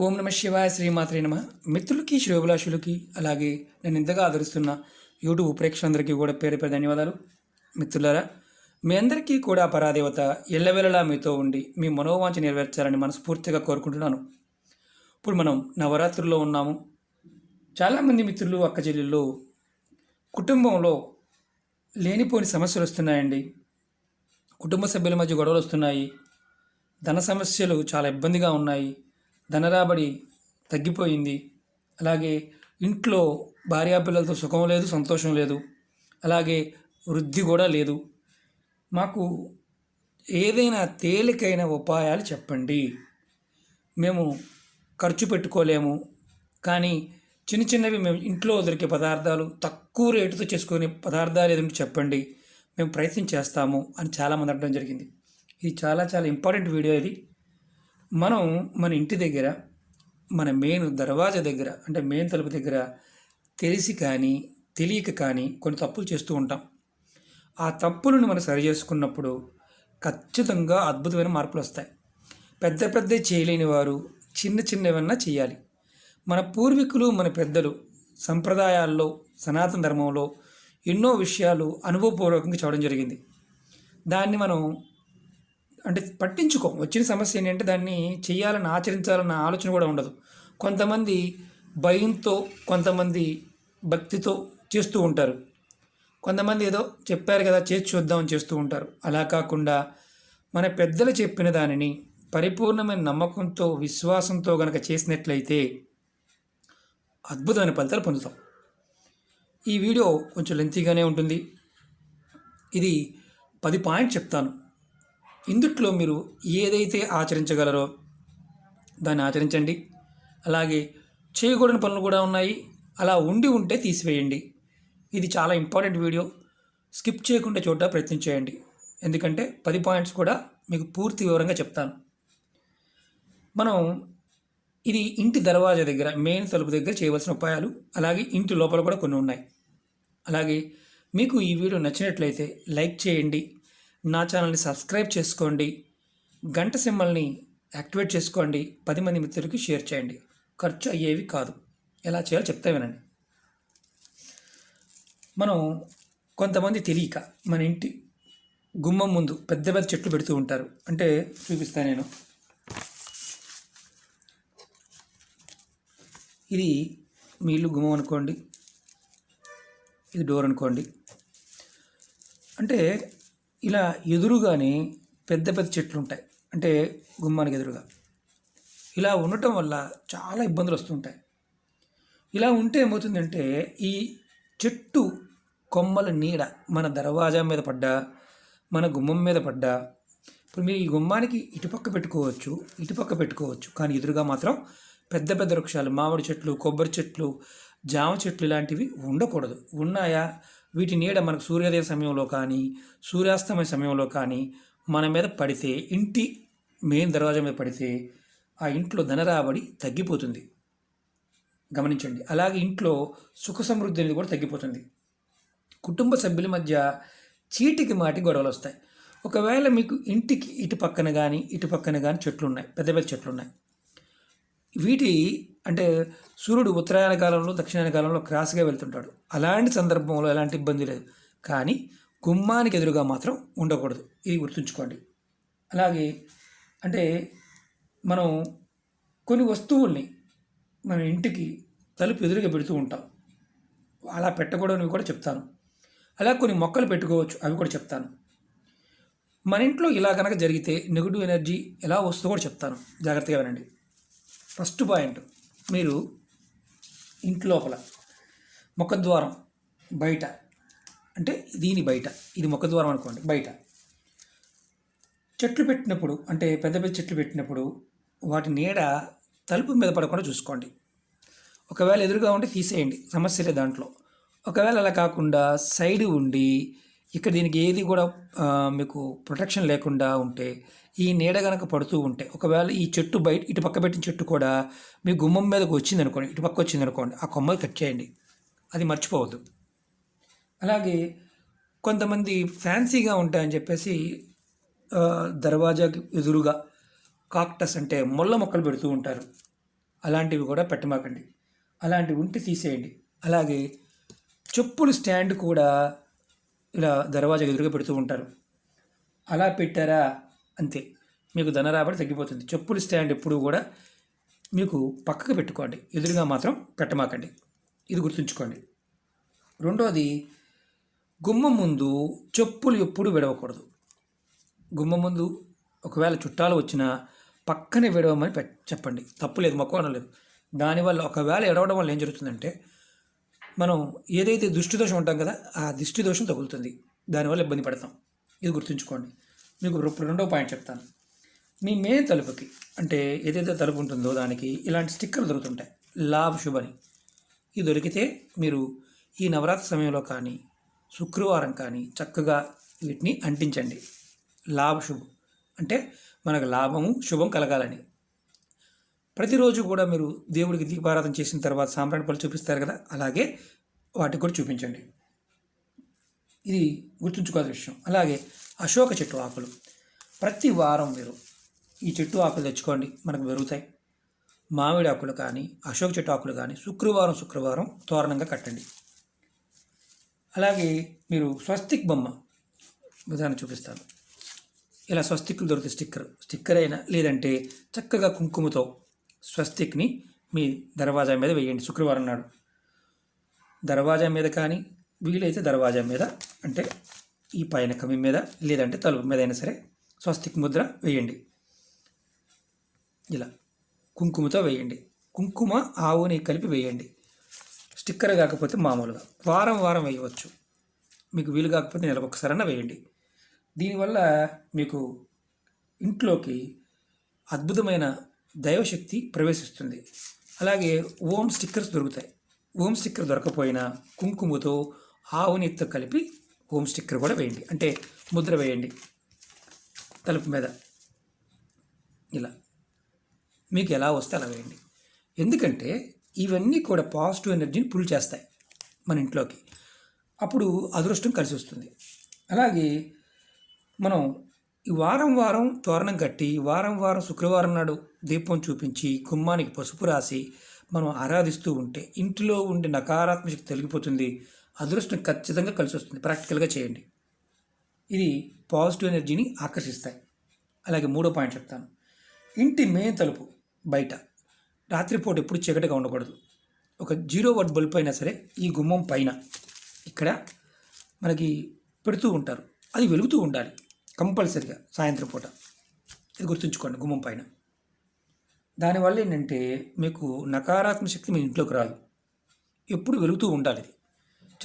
ఓం నమ శివాయ శ్రీమాత్రే నమ. మిత్రులకి శ్రేయోభిలాషులకి అలాగే నేను ఇంతగా ఆదరిస్తున్న యూట్యూబ్ ప్రేక్షకులందరికీ కూడా పేరు పేరు ధన్యవాదాలు. మిత్రులారా మీ అందరికీ కూడా పరాదేవత ఎల్లవెల్లలా మీతో ఉండి మీ మనోవాంఛ నెరవేర్చాలని మనస్ఫూర్తిగా కోరుకుంటున్నాను. ఇప్పుడు మనం నవరాత్రుల్లో ఉన్నాము. చాలామంది మిత్రులు అక్క చెల్లెళ్ళు కుటుంబంలో లేనిపోని సమస్యలు వస్తున్నాయండి. కుటుంబ సభ్యుల మధ్య గొడవలు వస్తున్నాయి. ధన సమస్యలు చాలా ఇబ్బందిగా ఉన్నాయి. ధన రాబడి తగ్గిపోయింది. అలాగే ఇంట్లో భార్యాపిల్లలతో సుఖం లేదు సంతోషం లేదు. అలాగే వృద్ధి కూడా లేదు. మాకు ఏదైనా తేలికైన ఉపాయాలు చెప్పండి. మేము ఖర్చు పెట్టుకోలేము. కానీ చిన్న చిన్నవి మేము ఇంట్లో దొరికే పదార్థాలు తక్కువ రేటుతో చేసుకునే పదార్థాలు ఏదంటే చెప్పండి. మేము ప్రయత్నం చేస్తాము అని చాలామంది అనడం జరిగింది. ఇది చాలా చాలా ఇంపార్టెంట్ వీడియో ఇది. మనం మన ఇంటి దగ్గర మన మెయిన్ దర్వాజా దగ్గర అంటే మెయిన్ తలుపు దగ్గర తెలిసి కానీ తెలియక కానీ కొన్ని తప్పులు చేస్తూ ఉంటాం. ఆ తప్పులను మనం సరి చేసుకున్నప్పుడు ఖచ్చితంగా అద్భుతమైన మార్పులు వస్తాయి. పెద్ద పెద్ద చేయలేని వారు చిన్న చిన్నవన్నా చేయాలి. మన పూర్వీకులు మన పెద్దలు సంప్రదాయాల్లో సనాతన ధర్మంలో ఎన్నో విషయాలు అనుభవపూర్వకంగా చెప్పడం జరిగింది. దాన్ని మనం అంటే పట్టించుకో. వచ్చిన సమస్య ఏంటంటే దాన్ని చేయాలని ఆచరించాలన్న ఆలోచన కూడా ఉండదు. కొంతమంది భయంతో కొంతమంది భక్తితో చేస్తూ ఉంటారు. కొంతమంది ఏదో చెప్పారు కదా చేసి చూద్దామని చేస్తూ ఉంటారు. అలా కాకుండా మన పెద్దలు చెప్పిన దానిని పరిపూర్ణమైన నమ్మకంతో విశ్వాసంతో గనక చేసినట్లయితే అద్భుతమైన ఫలితాలు పొందుతాం. ఈ వీడియో కొంచెం లెంతీగానే ఉంటుంది. ఇది పది పాయింట్ చెప్తాను. ఇందుట్లో మీరు ఏదైతే ఆచరించగలరో దాన్ని ఆచరించండి. అలాగే చేయకూడని పనులు కూడా ఉన్నాయి. అలా ఉండి ఉంటే తీసివేయండి. ఇది చాలా ఇంపార్టెంట్ వీడియో. స్కిప్ చేయకుండా చూడటం ప్రయత్నం చేయండి. ఎందుకంటే పది పాయింట్స్ కూడా మీకు పూర్తి వివరంగా చెప్తాను. మనం ఇది ఇంటి దర్వాజా దగ్గర మెయిన్ తలుపు దగ్గర చేయవలసిన ఉపాయాలు అలాగే ఇంటి లోపల కూడా కొన్ని ఉన్నాయి. అలాగే మీకు ఈ వీడియో నచ్చినట్లయితే లైక్ చేయండి. నా ఛానల్ని సబ్స్క్రైబ్ చేసుకోండి గంట సింబల్ని యాక్టివేట్ చేసుకోండి పది మంది మిత్రులకి షేర్ చేయండి. ఖర్చు అయ్యేవి కాదు. ఎలా చేయాలో చెప్తా వినండి. మనం కొంతమంది తెలియక మన ఇంటి గుమ్మం ముందు పెద్ద పెద్ద చెట్లు పెడుతూ ఉంటారు. అంటే చూపిస్తాను నేను. ఇది మీ ఇల్లు గుమ్మం అనుకోండి ఇది డోర్ అనుకోండి. అంటే ఇలా ఎదురుగానే పెద్ద పెద్ద చెట్లు ఉంటాయి అంటే గుమ్మానికి ఎదురుగా. ఇలా ఉండటం వల్ల చాలా ఇబ్బందులు వస్తుంటాయి. ఇలా ఉంటే ఏమవుతుందంటే ఈ చెట్టు కొమ్మల నీడ మన దర్వాజా మీద పడ్డా మన గుమ్మం మీద పడ్డా ఇప్పుడు మీరు ఈ గుమ్మానికి ఇటుపక్క పెట్టుకోవచ్చు ఇటుపక్క పెట్టుకోవచ్చు కానీ ఎదురుగా మాత్రం పెద్ద పెద్ద వృక్షాలు మామిడి చెట్లు కొబ్బరి చెట్లు జామ చెట్లు ఇలాంటివి ఉండకూడదు. ఉన్నాయా? వీటి నీడ మనకు సూర్యోదయ సమయంలో కానీ సూర్యాస్తమయ సమయంలో కానీ మన మీద పడితే ఇంటి మెయిన్ దర్వాజా మీద పడితే ఆ ఇంట్లో ధనరాబడి తగ్గిపోతుంది. గమనించండి. అలాగే ఇంట్లో సుఖ సమృద్ధి అనేది కూడా తగ్గిపోతుంది. కుటుంబ సభ్యుల మధ్య చీటికి మాటి గొడవలు వస్తాయి. ఒకవేళ మీకు ఇంటికి ఇటు పక్కన కానీ ఇటు పక్కన కానీ చెట్లు ఉన్నాయి పెద్ద పెద్ద చెట్లు ఉన్నాయి వీటి అంటే సూర్యుడు ఉత్తరాయణ కాలంలో దక్షిణాయన కాలంలో క్రాస్గా వెళ్తుంటాడు. అలాంటి సందర్భంలో ఎలాంటి ఇబ్బంది లేదు. కానీ గుమ్మానికి ఎదురుగా మాత్రం ఉండకూడదు. ఇది గుర్తుంచుకోండి. అలాగే అంటే మనం కొన్ని వస్తువుల్ని మన ఇంటికి తలుపు ఎదురుగా పెడుతూ ఉంటాం. అలా పెట్టకూడదని కూడా చెప్తాను. అలా కొన్ని మొక్కలు పెట్టుకోవచ్చు అవి కూడా చెప్తాను. మన ఇంట్లో ఇలా కనుక జరిగితే నెగిటివ్ ఎనర్జీ ఎలా వస్తుందో కూడా చెప్తాను. జాగ్రత్తగా వినండి. ఫస్ట్ పాయింట్ మీరు ఇంటి లోపల ముఖద్వారం బయట అంటే దీని బయట ఇది ముఖద్వారం అనుకోండి బయట. చెట్లు పెట్టినప్పుడు అంటే పెద్ద పెద్ద చెట్లు పెట్టినప్పుడు వాటి నీడ తలుపు మీద పడకుండా చూసుకోండి. ఒకవేళ ఎదురుగా ఉంటే తీసేయండి సమస్య లేదు దాంట్లో. ఒకవేళ అలా కాకుండా సైడ్ ఉండి ఇక్కడ దీనికి ఏది కూడా మీకు ప్రొటెక్షన్ లేకుండా ఉంటే ఈ నీడ కనుక పడుతూ ఉంటే ఒకవేళ ఈ చెట్టు బయట ఇటు పక్క పెట్టిన చెట్టు కూడా మీ గుమ్మం మీదకి వచ్చింది అనుకోండి ఇటు పక్క వచ్చింది అనుకోండి ఆ కొమ్మలు కట్ చేయండి. అది మర్చిపోవద్దు. అలాగే కొంతమంది ఫ్యాన్సీగా ఉంటాయని చెప్పేసి దర్వాజాకి ఎదురుగా కాక్టస్ అంటే ముళ్ళ మొక్కలు పెడుతూ ఉంటారు. అలాంటివి కూడా పెట్టమాకండి. అలాంటివి ఉంటే తీసేయండి. అలాగే చెప్పులు స్టాండ్ కూడా ఇలా దర్వాజా ఎదురుగా పెడుతూ ఉంటారు. అలా పెట్టారా అంతే. మీకు ధన రాబడి తగ్గిపోతుంది. చెప్పులు స్టాండ్ ఎప్పుడు కూడా. మీకు పక్కకు పెట్టుకోండి. ఎదురుగా మాత్రం పెట్టమాకండి. ఇది గుర్తుంచుకోండి. రెండోది గుమ్మం ముందు చెప్పులు ఎప్పుడు విడవకూడదు. గుమ్మం ముందు ఒకవేళ చుట్టాలు వచ్చినా పక్కనే విడవమని చెప్పండి. తప్పు లేదు మొక్కవడం లేదు. దానివల్ల ఒకవేళ ఎడవడం వల్ల ఏం జరుగుతుందంటే మనం ఏదైతే దృష్టి దోషం ఉంటాం కదా ఆ దృష్టి దోషం తగులుతుంది. దానివల్ల ఇబ్బంది పడతాం. ఇది గుర్తుంచుకోండి. మీకు రెండో పాయింట్ చెప్తాను. మీ మెయిన్ తలుపుకి అంటే ఏదైతే తలుపు ఉంటుందో దానికి ఇలాంటి స్టిక్కర్లు దొరుకుతుంటాయి. లాభ శుభని. ఇది దొరికితే మీరు ఈ నవరాత్రి సమయంలో కానీ శుక్రవారం కానీ చక్కగా వీటిని అంటించండి. లాభ శుభం. అంటే మనకు లాభము శుభం కలగాలని. ప్రతిరోజు కూడా మీరు దేవుడికి దీపారాధన చేసిన తర్వాత సాంబ్రాణి పళ్ళు చూపిస్తారు కదా అలాగే వాటికి కూడా చూపించండి. ఇది గుర్తుంచుకోవాల్సిన విషయం. అలాగే అశోక చెట్టు ఆకులు. ప్రతి వారం మీరు ఈ చెట్టు ఆకులు తెచ్చుకోండి మనకు పెరుగుతాయి. మామిడి ఆకులు కానీ అశోక చెట్టు ఆకులు కానీ శుక్రవారం శుక్రవారం తోరణంగా కట్టండి. అలాగే మీరు స్వస్తిక్ బొమ్మ ఉదాహరణ చూపిస్తాను. ఇలా స్వస్తిక్లు దొరికితే స్టిక్కర్ స్టిక్కర్ అయినా లేదంటే చక్కగా కుంకుమతో స్వస్తిక్ని మీ దర్వాజా మీద వేయండి. శుక్రవారం నాడు దర్వాజా మీద కానీ వీలైతే దర్వాజా మీద అంటే ఈ పైన కమి మీద లేదంటే తలుపు మీద అయినా సరే స్వస్తిక్ ముద్ర వేయండి. ఇలా కుంకుమతో వేయండి. కుంకుమ ఆవుని కలిపి వేయండి. స్టిక్కర్ కాకపోతే మామూలుగా వారం వారం వేయవచ్చు. మీకు వీలు కాకపోతే నెలకు వేయండి. దీనివల్ల మీకు ఇంట్లోకి అద్భుతమైన దైవశక్తి ప్రవేశిస్తుంది. అలాగే ఓం స్టిక్కర్స్ దొరుకుతాయి. ఓం స్టిక్కర్ దొరకపోయినా కుంకుమతో ఆవునితో కలిపి ఓం స్టిక్కర్ కూడా వేయండి. అంటే ముద్ర వేయండి. తలుపు మీద. ఇలా. మీకు ఎలా వస్తే అలా వేయండి. ఎందుకంటే ఇవన్నీ కూడా పాజిటివ్ ఎనర్జీని పుల్ చేస్తాయి మన ఇంట్లోకి. అప్పుడు అదృష్టం కలిసి వస్తుంది. అలాగే మనం వారం వారం తోరణం కట్టి వారం వారం శుక్రవారం నాడు దీపం చూపించి గుమ్మానికి పసుపు రాసి మనం ఆరాధిస్తూ ఉంటే ఇంటిలో ఉండే నకారాత్మక శక్తి తొలగిపోతుంది. అదృష్టం ఖచ్చితంగా కలిసి వస్తుంది ప్రాక్టికల్గా చేయండి. ఇది పాజిటివ్ ఎనర్జీని ఆకర్షిస్తాయి. అలాగే మూడో పాయింట్ చెప్తాను. ఇంటి మెయిన్ తలుపు బయట. రాత్రిపూట ఎప్పుడు చీకటిగా ఉండకూడదు. ఒక జీరో వాట్ బల్బ్ అయినా సరే ఈ గుమ్మం పైన. ఇక్కడ మనకి పెడుతూ ఉంటారు. అది వెలుగుతూ ఉండాలి. కంపల్సరిగా సాయంత్రం పూట. ఇది గుర్తుంచుకోండి గుమ్మం పైన. దానివల్ల ఏంటంటే మీకు నకారాత్మక శక్తి మీ ఇంట్లోకి రాదు. ఎప్పుడు వెలుగుతూ ఉండాలి ఇది.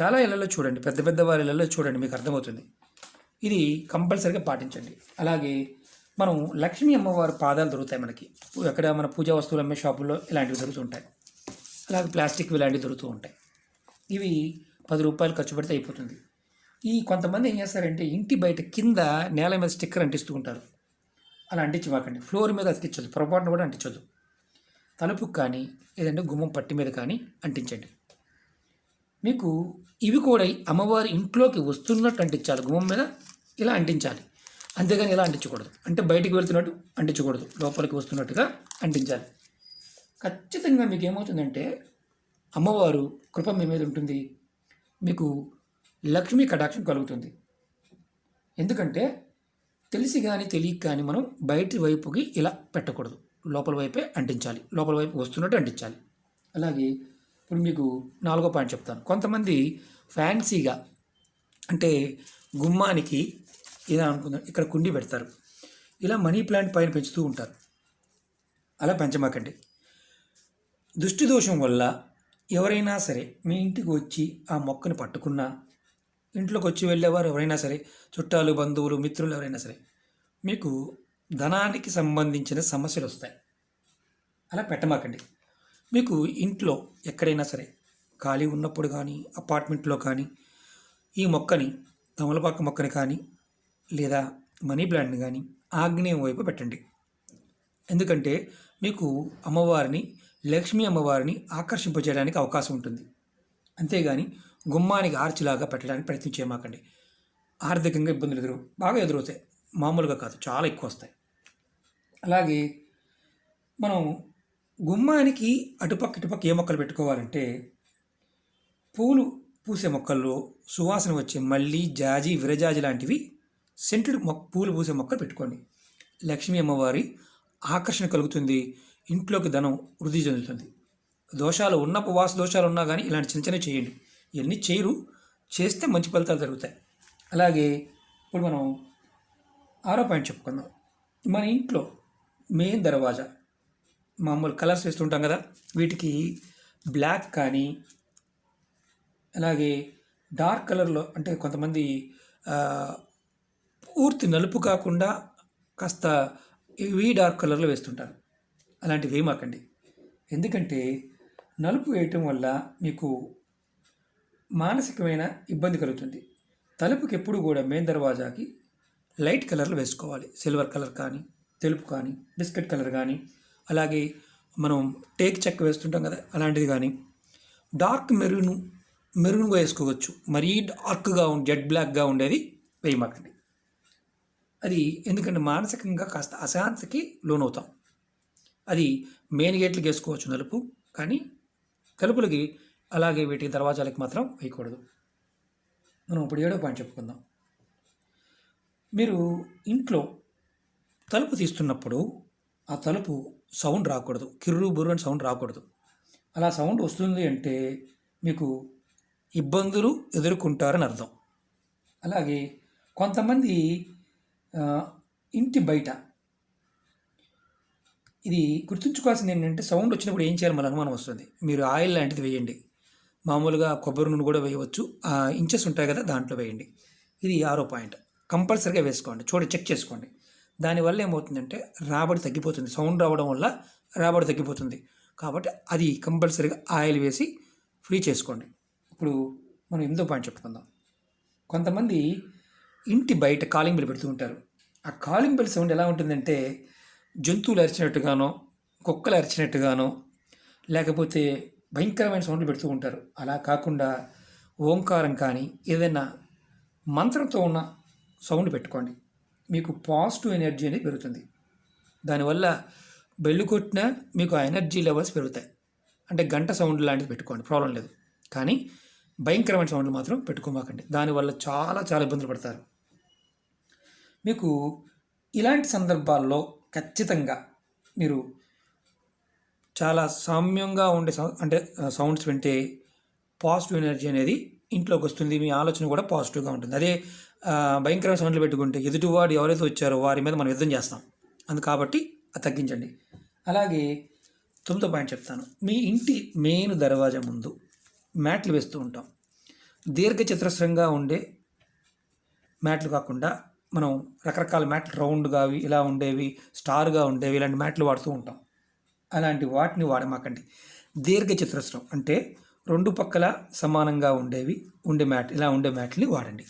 చాలా ఇళ్ళలో చూడండి పెద్ద పెద్ద వారి ఇళ్ళలో చూడండి మీకు అర్థమవుతుంది. ఇది కంపల్సరిగా పాటించండి. అలాగే మనం లక్ష్మీ అమ్మవారి పాదాలు దొరుకుతాయి మనకి. ఎక్కడ మన పూజా వస్తువులు అమ్మే షాపుల్లో ఇలాంటివి దొరుకుతుంటాయి అలాగే ప్లాస్టిక్ ఇలాంటివి దొరుకుతూ ఉంటాయి. ఇవి పది రూపాయలు ఖర్చు పెడితే అయిపోతుంది. ఈ కొంతమంది ఏం చేస్తారంటే ఇంటి బయట కింద నేల మీద స్టిక్కర్ అంటిస్తూ ఉంటారు అలా అంటించమాకండి ఫ్లోర్ మీద అతికించదు పొరపాటున కూడా అంటించదు తలుపుకు కానీ లేదంటే గుమ్మం పట్టి మీద కానీ అంటించండి. మీకు ఇవి కూడా అమ్మవారి ఇంట్లోకి వస్తున్నట్టు అంటించాలి. గుమ్మం మీద ఇలా అంటించాలి. అంతేగాని ఇలా అంటించకూడదు. అంటే బయటికి వెళ్తున్నట్టు అంటించకూడదు. లోపలికి వస్తున్నట్టుగా అంటించాలి. ఖచ్చితంగా మీకు ఏమవుతుందంటే అమ్మవారు కృప మీ మీద ఉంటుంది. మీకు లక్ష్మీ కటాక్షం కలుగుతుంది. ఎందుకంటే తెలిసి కానీ తెలియక కానీ మనం బయటి వైపుకి ఇలా పెట్టకూడదు. లోపల వైపే అంటించాలి. లోపల వైపు వస్తున్నట్టు అంటించాలి. అలాగే ఇప్పుడు మీకు నాలుగో పాయింట్ చెప్తాను. కొంతమంది ఫ్యాన్సీగా అంటే గుమ్మానికి ఇలా అనుకుందాం ఇక్కడ కుండి పెడతారు. ఇలా మనీ ప్లాంట్ పైన పెంచుతూ ఉంటారు. అలా పెంచమాకండి. దృష్టి దోషం వల్ల ఎవరైనా సరే మీ ఇంటికి వచ్చి ఆ మొక్కను పట్టుకున్నా ఇంట్లోకి వచ్చి వెళ్ళేవారు ఎవరైనా సరే చుట్టాలు బంధువులు మిత్రులు ఎవరైనా సరే. మీకు ధనానికి సంబంధించిన సమస్యలు వస్తాయి. అలా పెట్టమాకండి. మీకు ఇంట్లో ఎక్కడైనా సరే ఖాళీ ఉన్నప్పుడు కానీ అపార్ట్మెంట్లో కానీ ఈ మొక్కని తమలపాకు మొక్కని కానీ లేదా మనీ ప్లాంట్ని కానీ ఆగ్నేయం వైపు పెట్టండి. ఎందుకంటే మీకు అమ్మవారిని లక్ష్మీ అమ్మవారిని ఆకర్షింపజేయడానికి అవకాశం ఉంటుంది. అంతేగాని గుమ్మానికి ఆర్చిలాగా పెట్టడానికి ప్రయత్నం చేయమాకండి. ఆర్థికంగా ఇబ్బందులు ఎదురు బాగా ఎదురవుతాయి. మామూలుగా కాదు. చాలా ఎక్కువ వస్తాయి అలాగే మనం గుమ్మానికి అటుపక్క ఇటుపక్క ఏ మొక్కలు పెట్టుకోవాలంటే పూలు పూసే మొక్కల్లో సువాసన వచ్చే మల్లి జాజి విరజాజి లాంటివి సెంటెడ్ మొక్క పూలు పూసే మొక్కలు పెట్టుకోండి. లక్ష్మీ అమ్మవారి ఆకర్షణ కలుగుతుంది. ఇంట్లోకి ధనం వృద్ధి చెందుతుంది. దోషాలు ఉన్న ఉపవాస దోషాలు ఉన్నా కానీ ఇలాంటి చిన్న చిన్నవి చేయండి. ఇవన్నీ చేయరు. చేస్తే మంచి ఫలితాలు జరుగుతాయి. అలాగే ఇప్పుడు మనం ఆరో పాయింట్ చెప్పుకుందాం. మన ఇంట్లో మెయిన్ దర్వాజా మామూలు కలర్స్ వేస్తుంటాం కదా వీటికి బ్లాక్ కానీ అలాగే డార్క్ కలర్లో అంటే కొంతమంది పూర్తి నలుపు కాకుండా కాస్త ఇవి డార్క్ కలర్లో వేస్తుంటారు. అలాంటివి ఏమాకండి ఎందుకంటే నలుపు వేయటం వల్ల మీకు మానసికమైన ఇబ్బంది కలుగుతుంది. తలుపుకి ఎప్పుడు కూడా మెయిన్ దర్వాజాకి లైట్ కలర్లు వేసుకోవాలి. సిల్వర్ కలర్ కానీ తెలుపు కానీ బిస్కెట్ కలర్ కానీ అలాగే మనం టేక్ చెక్క వేస్తుంటాం కదా అలాంటిది కానీ. డార్క్ మెరూన్ మెరూన్గా వేసుకోవచ్చు. మరీ డార్క్గా ఉండి జెడ్ బ్లాక్గా ఉండేది వేయమాకండి. అది ఎందుకంటే మానసికంగా కాస్త అశాంతికి లోనవుతాం. అది మెయిన్ గేట్లకి వేసుకోవచ్చు నలుపు కానీ తలుపులకి అలాగే వీటి దర్వాజాలకి మాత్రం వేయకూడదు. మనం ఇప్పుడు ఏడో పాయింట్ చెప్పుకుందాం. మీరు ఇంట్లో తలుపు తీస్తున్నప్పుడు ఆ తలుపు సౌండ్ రాకూడదు. కిర్రు బుర్రు అని సౌండ్ రాకూడదు. అలా సౌండ్ వస్తుంది అంటే మీకు ఇబ్బందులు ఎదుర్కొంటారని అర్థం. అలాగే కొంతమంది ఇంటి బయట ఇది గుర్తుంచుకోవాల్సింది ఏంటంటే సౌండ్ వచ్చినప్పుడు ఏం చేయాలి? మన అనుమానం వస్తుంది. మీరు ఆయిల్ లాంటిది వేయండి. మామూలుగా కొబ్బరి నూనె కూడా వేయవచ్చు. ఆ ఇంచెస్ ఉంటాయి కదా దాంట్లో వేయండి. ఇది ఆరో పాయింట్. కంపల్సరీగా వేసుకోండి. చూడండి చెక్ చేసుకోండి. దానివల్ల ఏమవుతుందంటే రాబడి తగ్గిపోతుంది. సౌండ్ రావడం వల్ల రాబడి తగ్గిపోతుంది. కాబట్టి అది కంపల్సరీగా ఆయిల్ వేసి ఫ్రీ చేసుకోండి. ఇప్పుడు మనం ఎనిమిదో పాయింట్ చెప్పుకుందాం. కొంతమంది ఇంటి బయట కాలింగ్ బిల్ పెడుతూ ఉంటారు. ఆ కాలింగ్ బిల్ సౌండ్ ఎలా ఉంటుందంటే జంతువులు అరిచినట్టుగానో కుక్కలు అరిచినట్టుగానో లేకపోతే భయంకరమైన సౌండ్లు పెడుతూ ఉంటారు. అలా కాకుండా ఓంకారం కానీ ఏదైనా మంత్రంతో ఉన్న సౌండ్ పెట్టుకోండి. మీకు పాజిటివ్ ఎనర్జీ అనేది పెరుగుతుంది. దానివల్ల బెల్లు కొట్టినా మీకు ఆ ఎనర్జీ లెవెల్స్ పెరుగుతాయి. అంటే గంట సౌండ్ లాంటిది పెట్టుకోండి ప్రాబ్లం లేదు. కానీ భయంకరమైన సౌండ్లు మాత్రం పెట్టుకోమాకండి. దానివల్ల చాలా చాలా ఇబ్బందులు పడతారు. మీకు ఇలాంటి సందర్భాల్లో ఖచ్చితంగా మీరు చాలా సామ్యంగా ఉండే అంటే సౌండ్స్ వింటే పాజిటివ్ ఎనర్జీ అనేది ఇంట్లోకి వస్తుంది. మీ ఆలోచన కూడా పాజిటివ్గా ఉంటుంది. అదే భయంకరమైన సౌండ్లు పెట్టుకుంటే ఎదుటివాడు ఎవరైతే వచ్చారో వారి మీద మనం యుద్ధం చేస్తాం. అందు కాబట్టి అది తగ్గించండి. అలాగే తొమ్మిదో పాయింట్ చెప్తాను. మీ ఇంటి మెయిన్ దర్వాజా ముందు మ్యాట్లు వేస్తూ ఉంటాం. దీర్ఘ చతురస్రంగా ఉండే మ్యాట్లు కాకుండా మనం రకరకాల మ్యాట్లు రౌండ్గా అవి ఇలా ఉండేవి స్టార్గా ఉండేవి ఇలాంటి మ్యాట్లు వాడుతూ ఉంటాం. అలాంటి వాటిని వాడమాకండి. దీర్ఘ చతురస్రం అంటే రెండు పక్కల సమానంగా ఉండేవి ఉండే మ్యాట్ ఇలా ఉండే మ్యాట్ని వాడండి.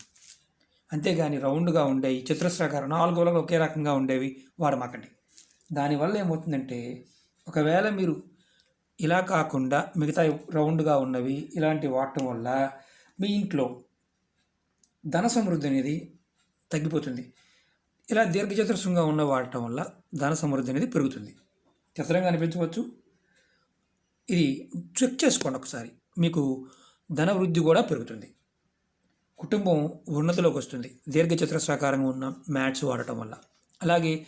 అంతేగాని రౌండ్గా ఉండేవి చతురస్రాకారం నాలుగు వలలు ఒకే రకంగా ఉండేవి వాడమాకండి. దానివల్ల ఏమవుతుందంటే ఒకవేళ మీరు ఇలా కాకుండా మిగతా రౌండ్గా ఉన్నవి ఇలాంటి వాడటం వల్ల మీ ఇంట్లో ధన సమృద్ధి అనేది తగ్గిపోతుంది. ఇలా దీర్ఘచతురస్రంగా ఉన్న వాడటం వల్ల ధన సమృద్ధి అనేది పెరుగుతుంది. చతురంగా అనిపించవచ్చు. ఇది చెక్ చేసుకోండి ఒకసారి. మీకు ధన వృద్ధి కూడా పెరుగుతుంది. కుటుంబం ఉన్నతిలోకి వస్తుంది. దీర్ఘచతురస్రాకారంగా ఉన్న మ్యాట్స్ వాడటం వల్ల. అలాగే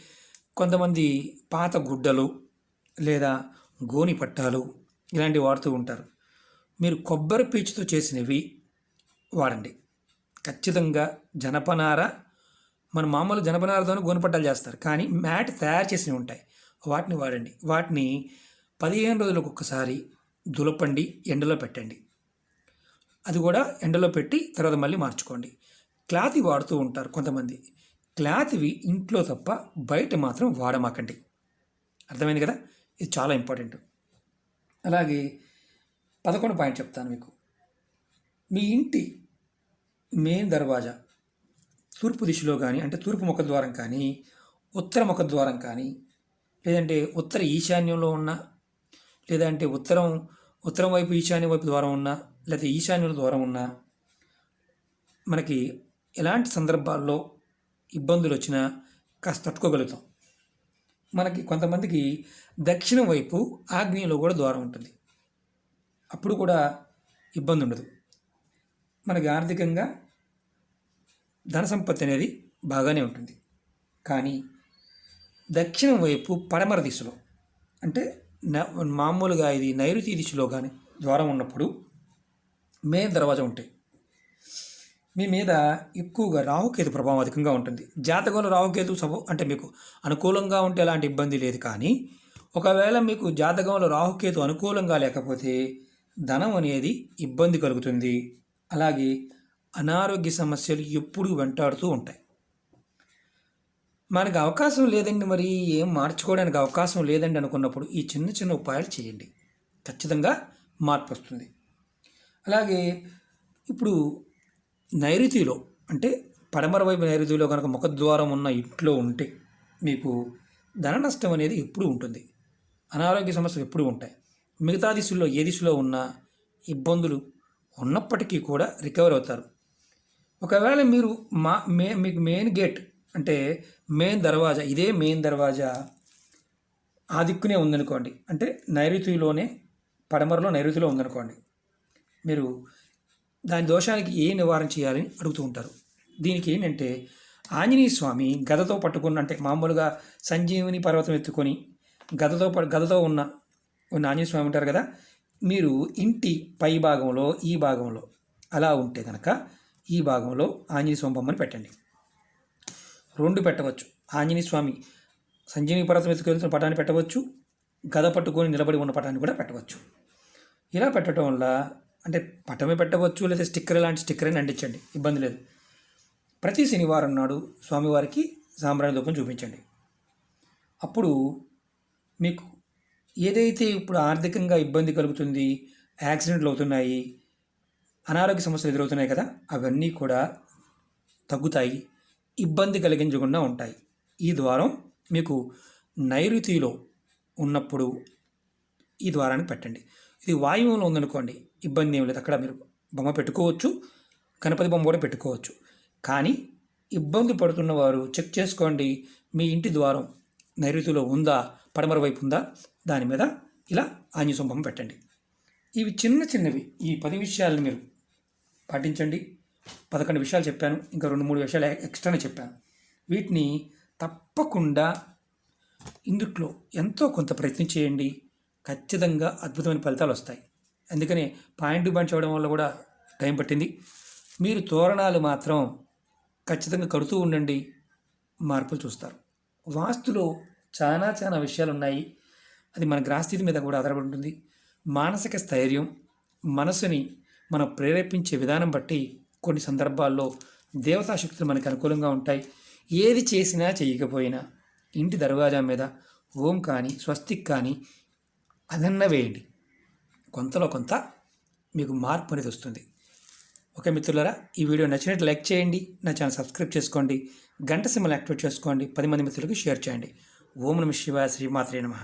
కొంతమంది పాత గుడ్డలు లేదా గోని పట్టాలు ఇలాంటివి వాడుతూ ఉంటారు. మీరు కొబ్బరి పీచుతో చేసినవి వాడండి. ఖచ్చితంగా జనపనార మన మామూలు జనపనారతోనే గోనపట్టాలు చేస్తారు. కానీ మ్యాట్ తయారు చేసినవి ఉంటాయి. వాటిని వాడండి. వాటిని పదిహేను రోజులకు ఒక్కసారి దులపండి ఎండలో పెట్టండి. అది కూడా ఎండలో పెట్టి తర్వాత మళ్ళీ మార్చుకోండి. క్లాత్ వాడుతూ ఉంటారు కొంతమంది. క్లాత్వి ఇంట్లో తప్ప బయట మాత్రం వాడమాకండి. అర్థమైంది కదా? ఇది చాలా ఇంపార్టెంట్. అలాగే పదకొండు పాయింట్ చెప్తాను మీకు. మీ ఇంటి మెయిన్ దర్వాజా తూర్పు దిశలో కానీ అంటే తూర్పు ముఖ ద్వారం కానీ ఉత్తర ముఖ ద్వారం కానీ లేదంటే ఉత్తర ఈశాన్యంలో ఉన్న లేదంటే ఉత్తరం ఉత్తరం వైపు ఈశాన్య వైపు ద్వారం ఉన్నా లేదా ఈశాన్యుల ద్వారం ఉన్నా మనకి ఎలాంటి సందర్భాల్లో ఇబ్బందులు వచ్చినా కాస్త తట్టుకోగలుగుతాం. మనకి కొంతమందికి దక్షిణం వైపు ఆగ్నేయంలో కూడా ద్వారం ఉంటుంది. అప్పుడు కూడా ఇబ్బంది ఉండదు మనకి ఆర్థికంగా ధన సంపత్తి అనేది బాగానే ఉంటుంది. కానీ దక్షిణం వైపు పడమర దిశలో అంటే మామూలుగా ఇది నైరుతి దిశలో కానీ ద్వారం ఉన్నప్పుడు మే దర్వాజా ఉంటాయి. మీ మీద ఎక్కువగా రాహుకేతు ప్రభావం అధికంగా ఉంటుంది. జాతకంలో రాహుకేతు సపో అంటే మీకు అనుకూలంగా ఉంటే ఎలాంటి ఇబ్బంది లేదు కానీ ఒకవేళ మీకు జాతకంలో రాహుకేతు అనుకూలంగా లేకపోతే ధనం అనేది ఇబ్బంది కలుగుతుంది. అలాగే అనారోగ్య సమస్యలు ఎప్పుడు వెంటాడుతూ ఉంటాయి. మనకు అవకాశం లేదండి మరి ఏం మార్చుకోవడానికి అవకాశం లేదండి అనుకున్నప్పుడు ఈ చిన్న చిన్న ఉపాయాలు చేయండి. ఖచ్చితంగా మార్పు వస్తుంది. అలాగే ఇప్పుడు నైరుతిలో అంటే పడమర వైపు నైరుతిలో కనుక ముఖద్వారం ఉన్న ఇంట్లో ఉంటే మీకు ధన నష్టం అనేది ఎప్పుడూ ఉంటుంది. అనారోగ్య సమస్యలు ఎప్పుడూ ఉంటాయి. మిగతా దిశల్లో ఏ దిశలో ఉన్నా ఇబ్బందులు ఉన్నప్పటికీ కూడా రికవర్ అవుతారు. ఒకవేళ మీరు మా మే మీకు మెయిన్ గేట్ అంటే మెయిన్ దర్వాజా ఇదే మెయిన్ దర్వాజా ఆ దిక్కునే ఉందనుకోండి. అంటే నైరుతిలోనే పడమరలో నైరుతిలో ఉందనుకోండి. మీరు దాని దోషానికి ఏ నివారణ చేయాలని అడుగుతూ ఉంటారు. దీనికి ఏంటంటే ఆంజనేయ స్వామి గదతో పట్టుకున్న అంటే మామూలుగా సంజీవిని పర్వతం ఎత్తుకొని గదతో ప- గదతో ఉన్న ఉన్న ఆంజనేయ స్వామి ఉంటారు కదా మీరు ఇంటి పై భాగంలో ఈ భాగంలో అలా ఉంటే కనుక ఈ భాగంలో ఆంజనేయ స్వామి బొమ్మను పెట్టండి. రెండు పెట్టవచ్చు. ఆంజనేయ స్వామి సంజీవిని పర్వతం ఎత్తుకెళ్తున్న పటాన్ని పెట్టవచ్చు. గద పట్టుకొని నిలబడి ఉన్న పటాన్ని కూడా పెట్టవచ్చు. ఇలా పెట్టడం వల్ల అంటే పటమే పెట్టవచ్చు లేదా స్టిక్కర్ లాంటి స్టిక్కర్ అని అంటించండి. ఇబ్బంది లేదు. ప్రతి శనివారం నాడు స్వామివారికి సాంబ్రాణి దూపం చూపించండి. అప్పుడు మీకు ఏదైతే ఇప్పుడు ఆర్థికంగా ఇబ్బంది కలుగుతుంది యాక్సిడెంట్లు అవుతున్నాయి అనారోగ్య సమస్యలు ఎదురవుతున్నాయి కదా అవన్నీ కూడా తగ్గుతాయి ఇబ్బంది కలిగించకుండా ఉంటాయి. ఈ ద్వారం మీకు నైరుతిలో ఉన్నప్పుడు ఈ ద్వారాన్ని పెట్టండి. ఇది వాయువులో ఉందనుకోండి ఇబ్బంది ఏం లేదు అక్కడ మీరు బొమ్మ పెట్టుకోవచ్చు గణపతి బొమ్మ కూడా పెట్టుకోవచ్చు. కానీ ఇబ్బంది పడుతున్న వారు చెక్ చేసుకోండి మీ ఇంటి ద్వారం నైరుతిలో ఉందా పడమర వైపు ఉందా దాని మీద ఇలా ఆంజనేయ బొమ్మ పెట్టండి. ఇవి చిన్న చిన్నవి ఈ పది విషయాలను మీరు పాటించండి. పదకొండు విషయాలు చెప్పాను. ఇంకా రెండు మూడు విషయాలు ఎక్స్ట్రానే చెప్పాను. వీటిని తప్పకుండా ఇందుట్లో ఎంతో కొంత ప్రయత్నం చేయండి. ఖచ్చితంగా అద్భుతమైన ఫలితాలు వస్తాయి. అందుకనే పాయింట్ బంచ్ చేయడం వల్ల కూడా టైం పట్టింది. మీరు తోరణాలు మాత్రం ఖచ్చితంగా కడుతూ ఉండండి. మార్పులు చూస్తారు. వాస్తులో చాలా చాలా విషయాలు ఉన్నాయి అది మన గ్రాస్థితి మీద కూడా ఆధారపడి ఉంటుంది. మానసిక స్థైర్యం మనసుని మనం ప్రేరేపించే విధానం బట్టి కొన్ని సందర్భాల్లో దేవతా శక్తులు మనకు అనుకూలంగా ఉంటాయి. ఏది చేసినా చేయకపోయినా ఇంటి దర్వాజా మీద ఓం కానీ స్వస్తిక్ కానీ అదన్న వేయండి. కొంతలో కొంత మీకు మార్పు అనేది వస్తుంది. ఓకే మిత్రులారా ఈ వీడియో నచ్చినట్టు లైక్ చేయండి నా ఛానల్ సబ్స్క్రైబ్ చేసుకోండి గంట సింబల్ యాక్టివేట్ చేసుకోండి పది మంది మిత్రులకు షేర్ చేయండి. ఓం నమ శివాయ శ్రీమాత్రే నమః.